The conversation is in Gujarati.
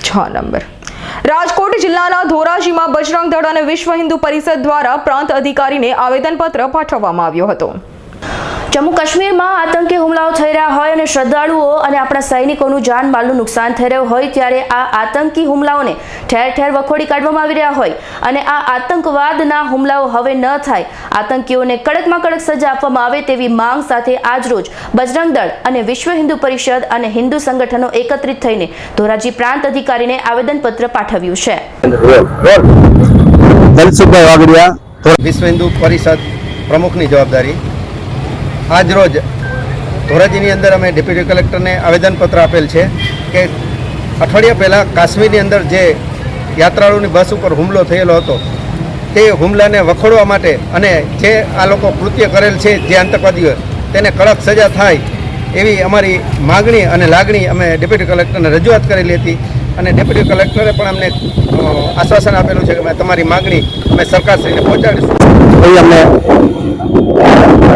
છ નંબર. રાજકોટ જિલ્લાના ધોરાજીમાં બજરંગ દળ અને વિશ્વ હિન્દુ પરિષદ દ્વારા પ્રાંત અધિકારીને આવેદનપત્ર પાઠવવામાં આવ્યો હતો. જમ્મુ કાશ્મીરમાં આતંકી હુમલાઓ થઈ રહ્યા હોય અને શ્રદ્ધાળુઓ અને આપણા સૈનિકોનું જાનમાલનું નુકસાન થઈ રહ્યું હોય ત્યારે આ આતંકી હુમલાઓને ઠેર ઠેર વખોડી કાઢવામાં આવી રહ્યા હોય અને આ આતંકવાદના હુમલાઓ હવે ન થાય. આતંકીઓને કડકમાં કડક સજા આપવામાં આવે તેવી માંગ સાથે આજરોજ બજરંગ દળ અને વિશ્વ હિન્દુ પરિષદ અને હિન્દુ સંગઠનો એકત્રિત થઈને ધોરાજી પ્રાંત અધિકારીને આવેદનપત્ર પાઠવ્યું છે. વિશ્વ હિન્દુ પરિષદ પ્રમુખની જવાબદારી આજ રોજ ધોરાજીની અંદર અમે ડેપ્યુટી કલેક્ટરને આવેદનપત્ર આપેલ છે કે અઠવાડિયા પહેલાં કાશ્મીરની અંદર જે યાત્રાળુની બસ ઉપર હુમલો થયેલો હતો, તે હુમલાને વખોડવા માટે અને જે આ લોકો કૃત્ય કરેલ છે જે આતંકવાદીઓ, તેને કડક સજા થાય એવી અમારી માગણી અને લાગણી અમે ડેપ્યુટી કલેક્ટરને રજૂઆત કરેલી હતી અને ડેપ્યુટી કલેક્ટરે પણ અમને આશ્વાસન આપેલું છે કે અમે તમારી માગણી અમે સરકારશ્રીને પહોંચાડીશું. અમને